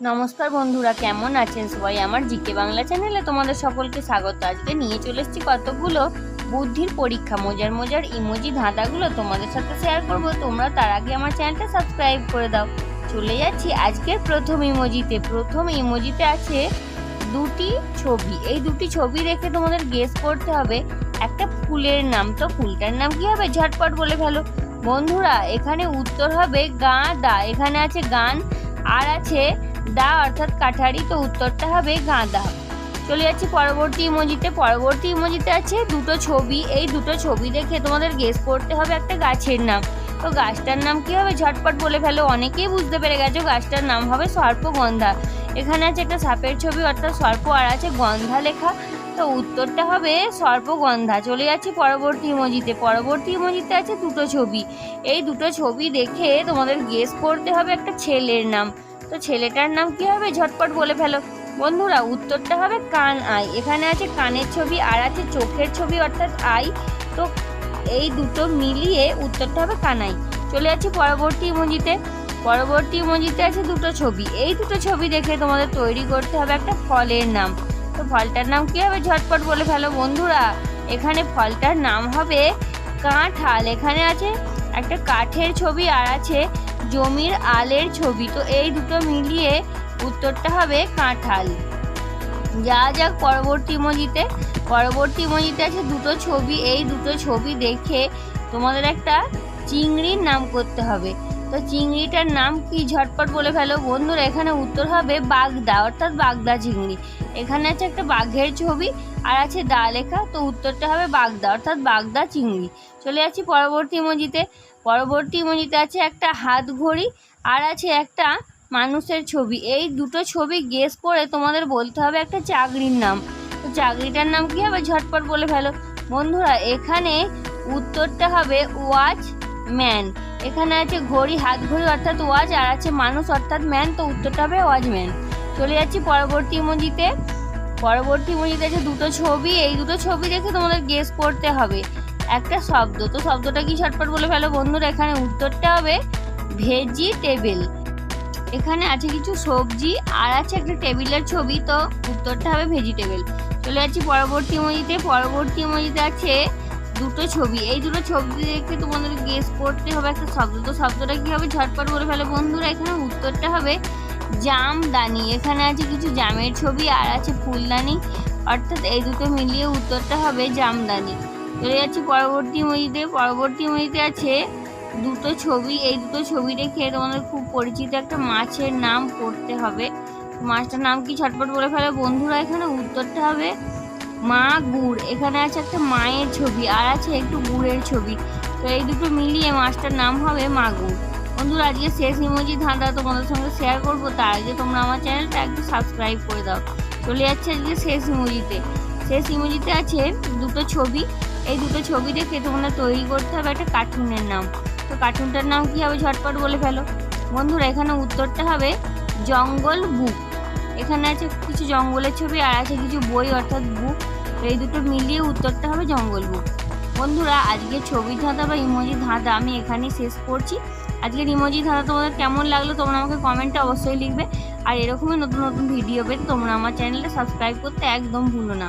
নমস্কার বন্ধুরা, কেমন আছেন সবাই? আমার জিকে বাংলা চ্যানেলে তোমাদের সকলকে স্বাগত। আজকে নিয়ে চলে এসেছি কতগুলো বুদ্ধির পরীক্ষা। মজার মজার ইমোজি ধাঁধাগুলো তোমাদের সাথে শেয়ার করব। তোমরা তার আগে আমার চ্যানেলটা সাবস্ক্রাইব করে দাও। চলে যাচ্ছি আজকের প্রথম ইমোজিতে। প্রথম ইমোজিতে আছে দুটি ছবি। এই দুটি ছবি দেখে তোমাদের গেস করতে হবে, একটা ফুলের নাম। তো ফুলটার নাম কি হবে? ঝটপট বলে ফেলো। বন্ধুরা, এখানে উত্তর হবে গাঁদা। এখানে আছে গান, আর আছে দা, অর্থাৎ কাঠারি, তো উত্তরটা হবে গাঁদা। চলে যাচ্ছি পরবর্তী ইমোজিতে। পরবর্তী ইমোজিতে আছে দুটো ছবি। এই দুটো ছবি দেখে তোমাদের গেস করতে হবে একটা গাছের নাম। তো গাছটার নাম কি হবে? ঝটপট বলে ফেলো। অনেকেই বুঝতে পেরে গেছো গাছটার নাম হবে সর্পগন্ধা। এখানে আছে একটা সাপের ছবি, অর্থাৎ সর্প, আর আছে গন্ধা লেখা। তো উত্তরটা হবে সর্পগন্ধা। চলে যাচ্ছি পরবর্তী ইমোজিতে। পরবর্তী ইমোজিতে আছে দুটো ছবি। এই দুটো ছবি দেখে তোমাদের গেস করতে হবে একটা ছেলের নাম। তো ছেলেটার নাম কি হবে? ঝটপট বলে ফেলো। বন্ধুরা, উত্তরটা হবে কান আই। এখানে আছে কানের ছবি, আর আছে চোখের ছবি, অর্থাৎ আই। তো এই দুটো মিলিয়ে উত্তরটা হবে কানাই চলে যাচ্ছি পরবর্তী ইমোজিতে। পরবর্তী ইমোজিতে আছে দুটো ছবি। এই দুটো ছবি দেখে তোমাদের তৈরি করতে হবে একটা ফলের নাম। তো ফলটার নাম কি হবে? ঝটপট বলে ফেলো। বন্ধুরা, এখানে ফলটার নাম হবে কাঁঠাল। এখানে আছে একটা কাঠের ছবি আর আছে জমির আলের ছবি। তো এই দুটো মিলিয়ে উত্তরটা হবে কাঁঠাল। যা যাক পরবর্তী মজিতে পরবর্তী মজিতে আছে দুটো ছবি। এই দুটো ছবি দেখে তোমাদের একটা চিংড়ির নাম করতে হবে। তো চিংড়িটার নাম কি ঝটপট বলে ফেলো? বন্ধুরা, এখানে উত্তর হবে বাগদা, অর্থাৎ বাগদা চিংড়ি। এখানে আছে একটা বাঘের ছবি আর আছে দা লেখা, তো উত্তরটা হবে বাগদা, অর্থাৎ বাগদা চিংড়ি। চলে যাচ্ছি পরবর্তী ইমোজিতে। পরবর্তী ইমোজিতে আছে একটা হাত ঘড়ি আর আছে একটা মানুষের ছবি। এই দুটো ছবি গেস করে তোমাদের বলতে হবে একটা চাকরির নাম। তো চাকরিটার নাম কি হবে? ঝটপট বলে ফেলো। বন্ধুরা, এখানে উত্তরটা হবে ওয়াচ ম্যান এখানে আছে ঘড়ি হাত ঘড়ি অর্থাৎ ওয়াচ আর আছে মানুষ অর্থাৎ ম্যান তো উত্তরটা হবে ওয়াচম্যান চলে যাচ্ছি পরবর্তী ইমোজিতে পরবর্তী ইমোজিতে আছে দুটো ছবি, এই দুটো ছবি দেখে তোমাদের গেস করতে হবে। একটা শব্দ, তো শব্দটা কি ঝটপট বলে ফেলো বন্ধুরা? এখানে উত্তরটা হবে ভেজিটেবিল এখানে আছে কিছু সবজি, আর আছে একটা টেবিলের ছবি, তো উত্তরটা হবে ভেজিটেবল চলে যাচ্ছি পরবর্তী ইমোজিতে পরবর্তী ইমোজিতে আছে দুটো ছবি। এই দুটো ছবি দেখে তোমাদের গেস করতে হবে একটা শব্দ। তো শব্দটা কি হবে? ঝটপট বলে ফেলে। বন্ধুরা, এখানে উত্তরটা হবে জামদানি। এখানে আছে কিছু জামের ছবি আর আছে ফুলদানি। অর্থাৎ এই দুটো মিলিয়ে উত্তরটা হবে জামদানি। চলে যাচ্ছি পরবর্তী ইমোজিতে পরবর্তী ইমোজিতে আছে দুটো ছবি। এই দুটো ছবি দেখে তোমাদের খুব পরিচিত একটা মাছের নাম পড়তে হবে। মাছটার নাম কি? ছটপট বলে ফেলে। বন্ধুরা, এখানে উত্তরটা হবে মা গুড়। এখানে আছে একটা মায়ের ছবি আর আছে একটু গুড়ের ছবি। তো এই দুটো মিলিয়ে মাছটার নাম হবে মা গুড়। বন্ধুরা, আজকে শেষ ইমোজি ধাঁধা তোমাদের সঙ্গে শেয়ার করব। তার আগে তোমরা আমার চ্যানেলটা একটু সাবস্ক্রাইব করে দাও। চলে যাচ্ছে আজকে শেষ ইমোজিতে। শেষ ইমোজিতে আছে দুটো ছবি। এই দুটো ছবি দেখে তোমরা তৈরি করতে হবে একটা কার্টুনের নাম। তো কার্টুনটার নাম কি হবে ঝটপট বলে ফেলো। বন্ধুরা, এখানে উত্তরটা হবে জঙ্গল বুক। এখানে আছে কিছু জঙ্গলের ছবি আর আছে কিছু বই, অর্থাৎ বুক এই দুটো মিলিয়ে উত্তরটা হবে জঙ্গল বুক বন্ধুরা আজকে ছবি ধাঁধা বা ইমোজি ধাঁধা আমি এখানেই শেষ করছি। আজকের ইমোজি ধাঁধা তোমাদের কেমন লাগল তোমরা আমাকে কমেন্টে অবশ্যই লিখবে। আর এরকমই নতুন নতুন ভিডিও পেতে তোমরা আমার চ্যানেলটা সাবস্ক্রাইব করতে একদম ভুলো না।